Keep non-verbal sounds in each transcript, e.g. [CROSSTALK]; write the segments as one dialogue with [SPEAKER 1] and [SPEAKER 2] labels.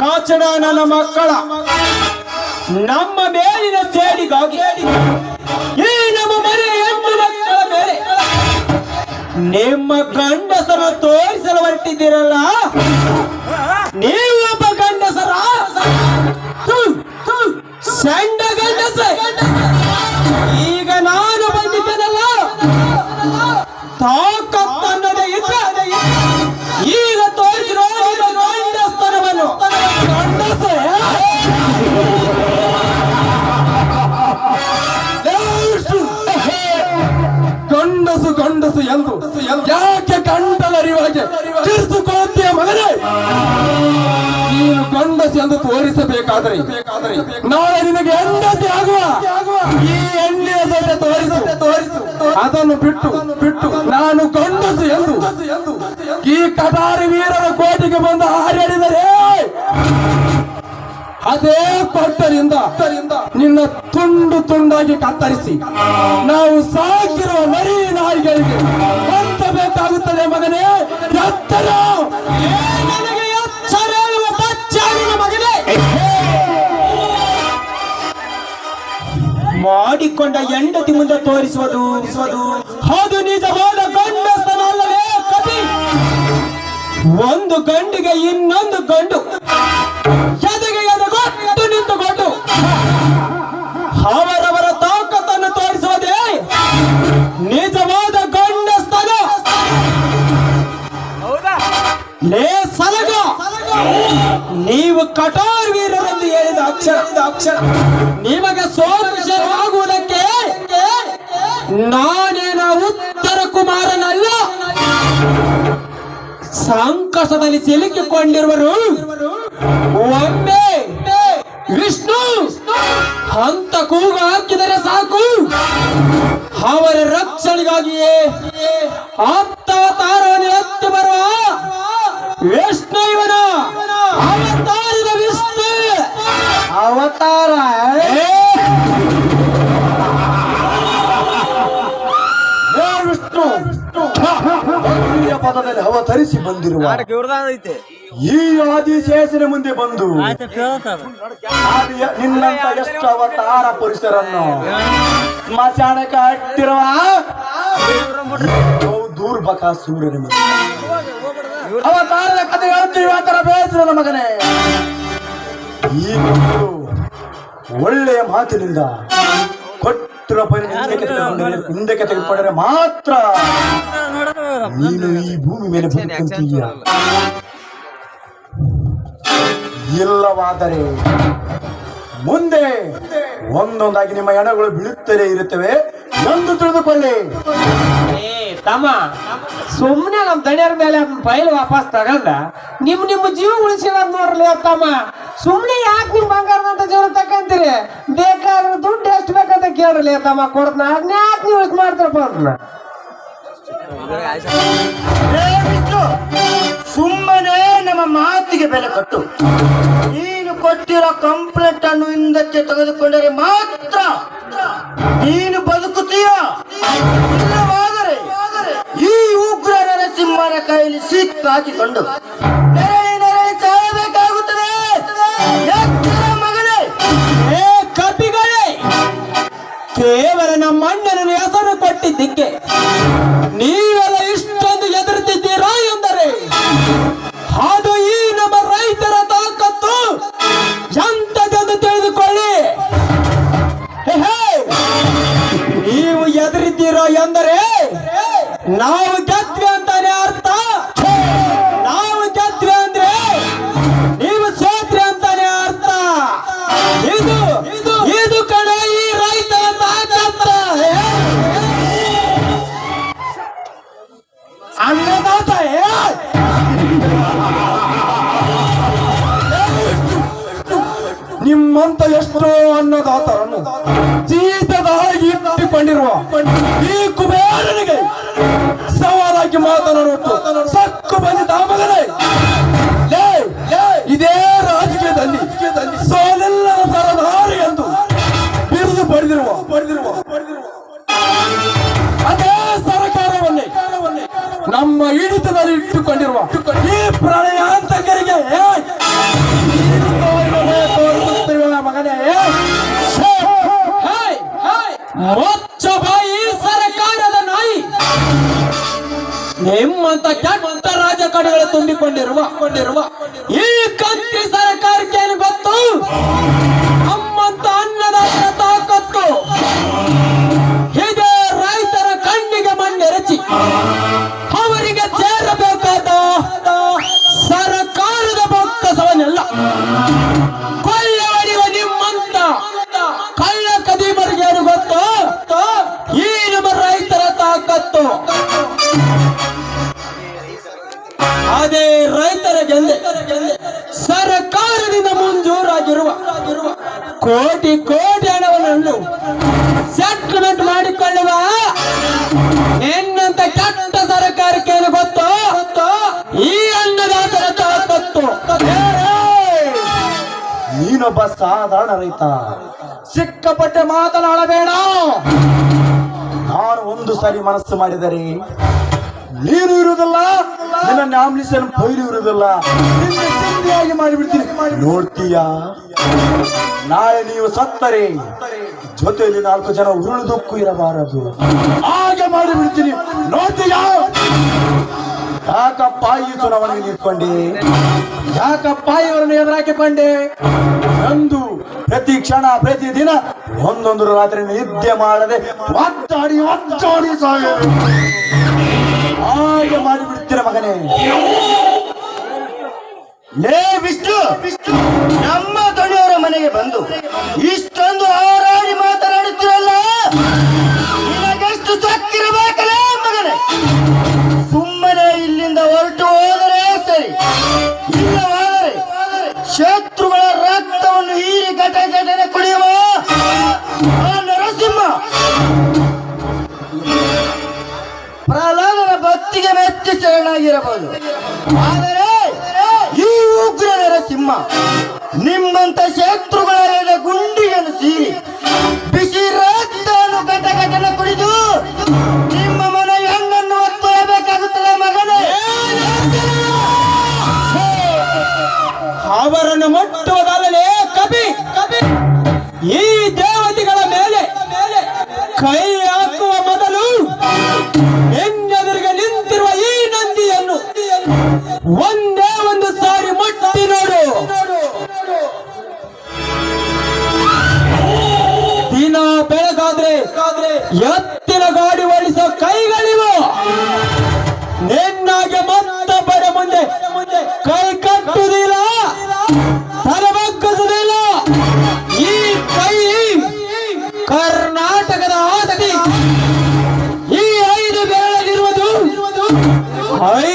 [SPEAKER 1] ಕಾಚಡ ನನ್ನ ಮಕ್ಕಳ. ನಮ್ಮ ಮೇಲಿನ ಸೇಡಿಗಾಗಿ ಈ ನಮ್ಮ ಮನೆ ಹೆಣ್ಣು ಮಕ್ಕಳ ಮೇಲೆ ನಿಮ್ಮ ಗಂಡಸರ ತೋರಿಸಲು ಹೊರಟಿದ್ದೀರಲ್ಲ ನೀವು ಒಬ್ಬ ಗಂಡಸರ ಸಣ್ಣ ಗಂಡಸ. ಈಗ ನಾನು ಬಂದಿದ್ದೇನಲ್ಲ? ತಾಕತ್ತನ್ನದೇ ಎಂದು. ಯಾಕೆ ಗಂಡಲರಿವಾಗೆ ಕಿರಿಸುಕೊಳ್ಳುತ್ತೀಯ ಮಗನೇ. ನೀನು ಗಂಡಸು ಎಂದು ತೋರಿಸಬೇಕಾದರೆ ನಾಳೆ ನಿನಗೆ ಹೆಂಡತಿ ಆಗುವ. ಈ ಎಣ್ಣೆಯ ಜೊತೆ ತೋರಿಸು. ತೋರಿಸು. ಅದನ್ನು ಬಿಟ್ಟು ಬಿಟ್ಟು. ನಾನು ಗಂಡಸು ಎಂದು. ಈ ಕಟಾರಿ ವೀರರ ಕೋಟೆಗೆ ಬಂದು ಹಾರಾಡಿದರೆ ಅದೇ ಕೊಟ್ಟರಿಂದ ನಿನ್ನ ತುಂಡು ತುಂಡಾಗಿ ಕತ್ತರಿಸಿ. ನಾವು ಸಾಕಿರುವ ಮರಿ ನಾಯಿಗಳಿಗೆ ಬೇಕಾಗುತ್ತದೆ ಮಗನೇ. ಎತ್ತರ. ಮಾಡಿಕೊಂಡ ಹೆಂಡತಿ ಮುಂದೆ ತೋರಿಸುವುದು ಅದು ನಿಜವಾದ ಗಂಡಸ್ತನ ಕಪಿ ಒಂದು ಗಂಡಿಗೆ ಇನ್ನೊಂದು ಗಂಡು. ಎದೆಗೆ ಲೇ ಸಲಗ. ನೀವು ಕಟಾರ್ ವೀರರೆಂದು ಹೇಳಿದ ಅಕ್ಷರ ಅಕ್ಷರ. ನಿಮಗೆ ಸೋಮಶವಾಗುವುದಕ್ಕೆ ನಾನೇನ ಉತ್ತರ ಕುಮಾರನಲ್ಲ. ಸಂಕಷ್ಟದಲ್ಲಿ ಸಿಲುಕಿಕೊಂಡಿರುವರು. ಒಮ್ಮೆ ವಿಷ್ಣು ಹಂತ ಕೂಗು ಹಾಕಿದರೆ ಸಾಕು. ಅವರ ರಕ್ಷಣೆಗಾಗಿಯೇ ಆಪ್ತಾವತಾರವನ್ನು
[SPEAKER 2] ಅವತರಿಸಿ ಬಂದಿರುವ ಈ ಆದಿಶೇಷನ ಮುಂದೆ ಬಂದು ನಿನ್ನಂತ ಎಷ್ಟು ಅವತಾರ ಪುರುಷರನ್ನು ಸ್ಮಶಾನಕ್ಕೆ ಅಟ್ಟಿರುವ ದೂರ್ಬಕ ಸೂರ್ಯನ ಮುಂದೆ ಅವತಾರದ ಕಥೆ ಹೇಳ್ತೀವಿ ಆತರ ತರ ಬೇಸರ ಮಗನೇ. ಈ ಒಳ್ಳೆಯ ಮಾತಿನಿಂದ ಕೊಟ್ಟಿರೋ ಪೈನ ಹಿಂದಕ್ಕೆ ತೆಗೆದುಕೊಂಡರೆ ಹಿಂದಕ್ಕೆ ತೆಗೆದುಕೊಂಡರೆ ಮಾತ್ರ ನೀನು ಈ ಭೂಮಿ ಮೇಲೆ ಬದುಕಂತೀಯ. ಇಲ್ಲವಾದರೆ ಮುಂದೆ ಒಂದೊಂದಾಗಿ ನಿಮ್ಮ ಹೆಣಗಳು ಬೀಳುತ್ತಲೇ ಇರುತ್ತವೆ. ಎಂದು ತಿಳಿದುಕೊಳ್ಳಿ.
[SPEAKER 1] ತಮ್ಮ ಸುಮ್ಮನೆ ನಮ್ಮ ದಣಿಯರ ಮೇಲೆ ಅದನ್ನ ವಾಪಸ್ ತಗಂದ, ನಿಮ್ ನಿಮ್ಮ ಜೀವ ಉಳಿಸಿಲ್ಲ ನೋಡ್ರಿ ತಮ್ಮ. ಸುಮ್ಮನೆ ಯಾಕೆ ನಿಮ್ ಬಂಗಾರದಂತ ಜೀವನ ತಕ್ಕಂತೀರಿ? ಬೇಕಾದ್ರೆ ದುಡ್ಡು ಎಷ್ಟು ಬೇಕಂತ ಕೇಳ್ರಿ ತಮ್ಮ, ಕೊಡ್ತನ. ಅದನ್ನ ಯಾಕೆ ನೀವು ಇದು ಮಾಡ್ತಾರಪ್ಪ
[SPEAKER 3] ಸುಮ್ಮನೆ ನಮ್ಮ ಮಾತಿಗೆ ಬೆಲೆ ಕಟ್ಟು. ನೀನು ಕೊಟ್ಟಿರೋ ಕಂಪ್ಲೇಂಟ್ ಅನ್ನು ಹಿಂದಕ್ಕೆ ತೆಗೆದುಕೊಂಡರೆ ಮಾತ್ರ ನೀನು ಬದುಕುತ್ತೀಯ? ಇಲ್ಲವಾದರೆ ಈ ಉಗ್ರ ನರಸಿಂಹನ ಕೈಯಲ್ಲಿ ಸಿಕ್ಕ ಹಾಕಿಕೊಂಡು ನೆರಳಿ ನೆರಳಿ ಸಾಯಬೇಕಾಗುತ್ತದೆ. ಮಗನೇ.
[SPEAKER 1] ಕಪಿಗಳೇ, ಕೇವಲ ನಮ್ಮ ಅಣ್ಣನನ್ನು ಹೆಸರು ಕೊಟ್ಟಿದ್ದಕ್ಕೆ ಬಗ್ಗೆ ಮಾತನಾಡುವುದು ಸಕ್ಕು ಬಂದಿದ್ದ ಮಗನೇ. ಇದೇ ರಾಜಕೀಯದಲ್ಲಿ ಸೋಲೆಲ್ಲ ಸರದಾರಿ ಎಂದು ಬಿರುದು ಪಡೆದಿರುವ. ಪಡೆದಿರುವ. ಪಡೆದಿರುವ ಅದೇ ಸರಕಾರವನ್ನೇ ನಮ್ಮ ಹಿಡಿತದಲ್ಲಿ ಇಟ್ಟುಕೊಂಡಿರುವ ಈ ಪ್ರಣಯಾಂತಕರಿಗೆ ಮಗನೇ. ಪ್ರಳಯಾಂತಕರಿಗೆ ರಾಜಕಾರಣಿಗಳು ತುಂಬಿಕೊಂಡಿರುವ ಕೊಂಡಿರುವ ಈ ಕಂತಿ ಸರ್ಕಾರಕ್ಕೆ ಏನು ಗೊತ್ತು? ನಮ್ಮಂತ ಅನ್ನದ ತಾಕತ್ತು. ಇದೇ ರೈತರ ಕಣ್ಣಿಗೆ ಮಣ್ಣೆರಚಿ, ಅವರಿಗೆ ಸೇರಬೇಕಾದ ಸರ್ಕಾರದ ಭಕ್ತ ಕೊಳ್ಳೆ
[SPEAKER 2] ನೀನೊಬ್ಬ ಸಾಧಾರಣ ರೈತ ಸಿಕ್ಕಪಟ್ಟೆ ಮಾತನಾಡಬೇಡ. ನಾನು ಒಂದು ಸಾರಿ ಮನಸ್ಸು ಮಾಡಿದರೆ ನೀನು ಇರುವುದಿಲ್ಲ ನಿನ್ನ ನಾಮಿನೇಷನ್ ಪೈರು ಇರುವುದಿಲ್ಲ. ಮಾಡಿಬಿಡ್ತೀನಿ. ನೋಡ್ತೀಯಾ? ನಾಳೆ ನೀವು ಸತ್ತರೆ. ಜೊತೆಯಲ್ಲಿ ನಾಲ್ಕು ಜನ ಉರುಳುದಕ್ಕೂ ಇರಬಾರದು. ಹಾಗೆ ಮಾಡಿಬಿಡ್ತೀನಿ. ನೋಡ್ತೀಯಾ? ಯಾಕಪ್ಪ ಈ ಚುನಾವಣೆಗೆ ನಿಂತ್ಕೊಂಡೆ? ಯಾಕಪ್ಪ ಇವರನ್ನು ಎದುರಾಕಿಕೊಂಡೆ? ಎಂದು ಪ್ರತಿ ಕ್ಷಣ, ಪ್ರತಿ ದಿನ ಒಂದೊಂದು ರಾತ್ರಿ ನಿದ್ದೆ ಮಾಡದೆ ಒತ್ತಾಡಿ ಒತ್ತಾಡಿ ಸಾಯ. ಹಾಗೆ ಮಾಡಿಬಿಡ್ತೀರ ಮಗನೇ.
[SPEAKER 3] ಲೇ ವಿಷ್ಣು ನಮ್ಮ ದೊಡ್ಡವರ ಮನೆಗೆ ಬಂದು ಇಷ್ಟೊಂದು ಶರಣಾಗಿರಬಹುದು ಆದರೆ ಈ ಉಗ್ರ ಸಿಂಹ ನಿಮ್ಮಂತ ಶತ್ರುಗಳ ಗುಂಡಿಯನ್ನು ಸೀರಿ ಬಿಸಿ ರಕ್ತವನ್ನು ಘಟ ಘಟನೆ ಕುಡಿದು ನಿಮ್ಮ
[SPEAKER 1] হয়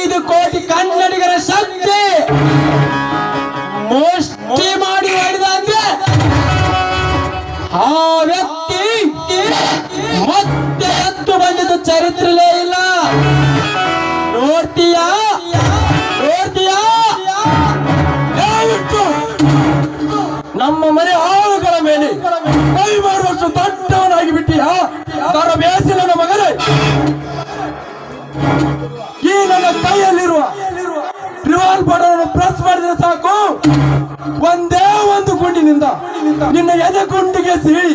[SPEAKER 1] ನಿನ್ನ ಎದೆ ಗುಂಡಿಗೆ ಸಿಳಿ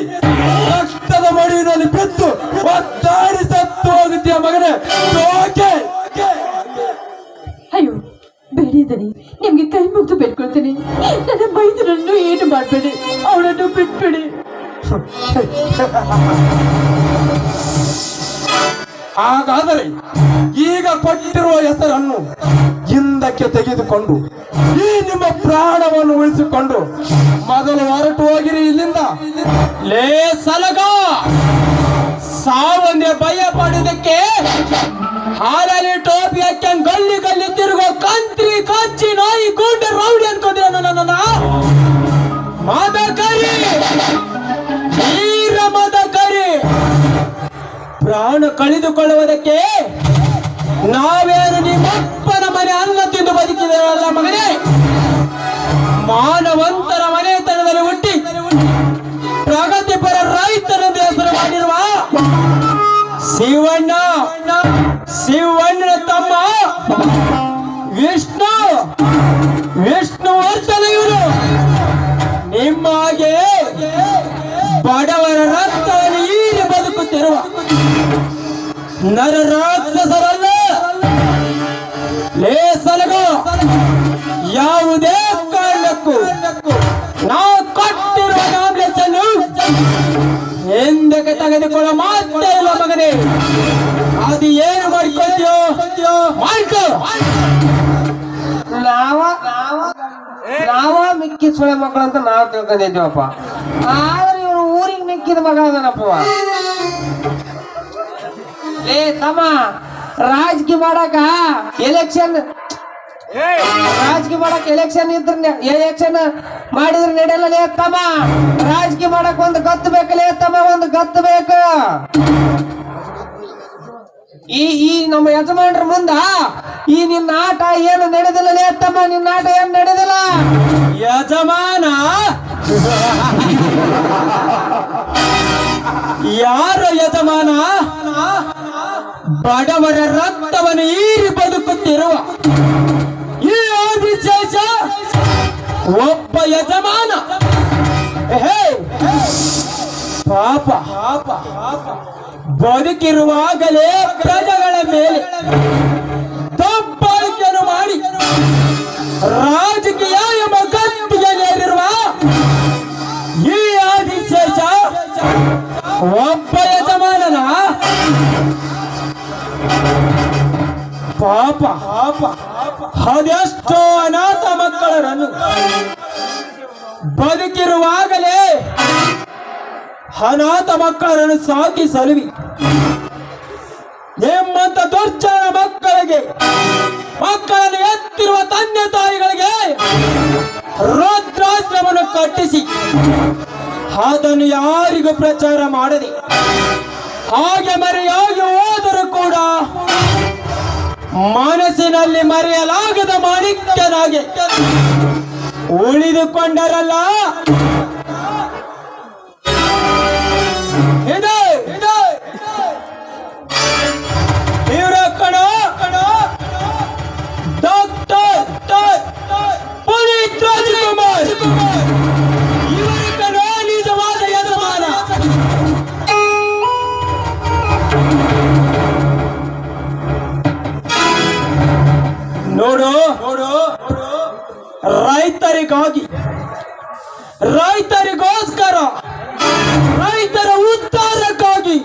[SPEAKER 1] ರಕ್ತದ ಮಡಿಯಲ್ಲಿ ಬಿದ್ದು ಒತ್ತಾಡಿ ಸತ್ತು ಹೋಗುತ್ತೀಯ ಮಗನೇ.
[SPEAKER 4] ಅಯ್ಯೋ ಬೇಡಿದನಿ ನಿಮ್ಗೆ ಕೈ ಮುಗಿದು ಬೇಡ್ಕೊಳ್ತೀನಿ. ನನ್ನ ಮೈದನನ್ನು ಏನು ಮಾಡಬೇಡಿ? ಅವಳನ್ನು ಬಿಟ್ಬಿಡಿ.
[SPEAKER 1] ಹಾಗಾದರೆ ಈಗ ಕೊಟ್ಟಿರುವ ಹೆಸರನ್ನು ಹಿಂದಕ್ಕೆ ತೆಗೆದುಕೊಂಡು ಈ ನಿಮ್ಮ ಪ್ರಾಣವನ್ನು ಉಳಿಸಿಕೊಂಡು ಮೊದಲು ಹೊರಟು ಹೋಗಿರಿ ಇಲ್ಲಿಂದ. ಲೇ ಸಲಗ! ಸಾವನ್ನೇ ಭಯ ಪಡೆದಕ್ಕೆ ಹಾಲಲ್ಲಿ ಟೋಪಿ ಹಾಕ್ಯಂಗ್ ಗಲ್ಲಿ ಗಲ್ಲಿ ತಿರುಗೋ ಕಂತ್ರಿ ಕಚ್ಚಿ ನಾಯಿ ಗೂಂಡೆ ರೌಡಿ ಅನ್ಕೊಂಡಿರೋ ನನ್ನ ಮದಕರಿ ಪ್ರಾಣ ಕಳೆದುಕೊಳ್ಳುವುದಕ್ಕೆ ನಾವೇನು ನಿಮ್ಮಪ್ಪನ ಮನೆ ಅನ್ನ ತಿಂದು ಬದುಕಿದರಲ್ಲ ಮಗನೇ? ಮಾನವಂತರ ಮನೆತನದಲ್ಲಿ ಹುಟ್ಟಿ ಪ್ರಗತಿಪರ ರೈತನ ಹೆಸರು ಮಾಡಿರುವ ಶಿವಣ್ಣ. ನರ ರಾಕ್ಷಸರಲ್ಲ ಲೇಸಲಗ ಯಾವುದೇ ಕಾರಣಕ್ಕೂ ನಾವು ಕೊಟ್ಟಿರುವ ನಾಮಿನೇಷನ್ ಹಿಂದಕ್ಕೆ ತೆಗೆದುಕೊಳ್ಳೋ ಮಾತೇ ಇಲ್ಲ ಮಗನೇ. ಅದು ಏನು ಮಾಡ್ಕೊತೀಯೋ? ಮಾಡ್ಕೋ. ನಾವ ನಾವ ಮಿಕ್ಕಿ ಸುಳೆ ಮಕ್ಕಳು ಅಂತ ನಾವು ತಿಳ್ಕೊಂಡಿದ್ದೀವಪ್ಪ. ಆದ್ರೆ ಇವರು ಊರಿಗೆ ಮಿಕ್ಕಿದ ಮಗ ಅದನಪ್ಪ ಏ ತಮ್ಮ ರಾಜಕೀಯ ಮಾಡಕ ಎಲೆಕ್ಷನ್ ರಾಜಕೀಯ ಮಾಡಕ್ ಎಲೆಕ್ಷನ್ ಇದ್ರ ಎಲೆಕ್ಷನ್ ಮಾಡಿದ್ರೆ ನಡೆಯಲ್ಲ ಲೇ ತಮ್ಮ ರಾಜಕೀಯ ಮಾಡಕ್ ಒಂದು ಗತ್ತು ಬೇಕಲೇ ತಮ್ಮ ಒಂದು ಗತ್ತು ಬೇಕು. ಈ ಈ ನಮ್ಮ ಯಜಮಾನ್ರ ಮುಂದ ಈ ನಿನ್ನ ಆಟ ಏನು ನಡೆದಿಲ್ಲ ಲೇ ತಮ್ಮ ನಿನ್ನ ಆಟ ಏನು ನಡೆದಿಲ್ಲ. ಯಜಮಾನ! [LAUGHS] ಯಾರು ಯಜಮಾನ? ಬಡವರ ರಕ್ತವನ್ನು ಈರಿ ಬದುಕುತ್ತಿರುವ ಈ ಆದಿಶೇಷ ಒಬ್ಬ ಯಜಮಾನ. ಹೇ ಪಾಪ. ಬದುಕಿರುವಾಗಲೇ ಪ್ರಜೆಗಳ ಮೇಲೆ ದಬ್ಬಾಳಿಕೆಯನ್ನು ಮಾಡಿ ಅದೆಷ್ಟೋ ಅನಾಥ ಮಕ್ಕಳರನ್ನು ಬದುಕಿರುವಾಗಲೇ ಅನಾಥ ಮಕ್ಕಳನ್ನು ಸಾಕಿ ಸಲುವಿ ನಿಮ್ಮಂತ ದುರ್ಜನ ಮಕ್ಕಳಿಗೆ, ಮಕ್ಕಳನ್ನು ಎತ್ತಿರುವ ತಂದೆ ತಾಯಿಗಳಿಗೆ ರುದ್ರಾಶ್ರಮವನ್ನು ಕಟ್ಟಿಸಿ, ಅದನ್ನು ಯಾರಿಗೂ ಪ್ರಚಾರ ಮಾಡದೆ, ಹಾಗೆ ಮರೆಯಾಗಿ ಹೋದರೂ ಕೂಡ ಮನಸ್ಸಿನಲ್ಲಿ ಮರೆಯಲಾಗದ ಮಾಣಿಕ್ಯನಾಗಿ ಉಳಿದುಕೊಂಡರಲ್ಲ. ರೈತರಿಗಾಗಿ, ರೈತರಿಗೋಸ್ಕರ, ರೈತರ ಉದ್ಧಾರಕ್ಕಾಗಿ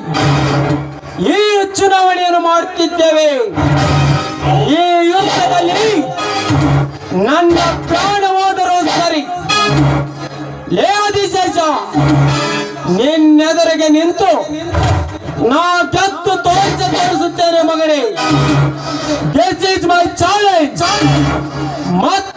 [SPEAKER 1] ಈ ಚುನಾವಣೆಯನ್ನು ಮಾಡುತ್ತಿದ್ದೇವೆ ಈ ಯುದ್ಧದಲ್ಲಿ ನನ್ನ ಪ್ರಾಣ ಹೋದರೂ ಸರಿ. ಲೇ ಆದಿಶೇಷ, ನಿನ್ನೆದುರಿಗೆ ನಿಂತು ನಾ ಗೆದ್ದು ತೋರಿಸ ತೋರಿಸುತ್ತೇನೆ ಮಗನೇ. ದಿಸ್ ಇಸ್ ಮೈ ಚಾಲೆಂಜ್ ಮತ್ತೆ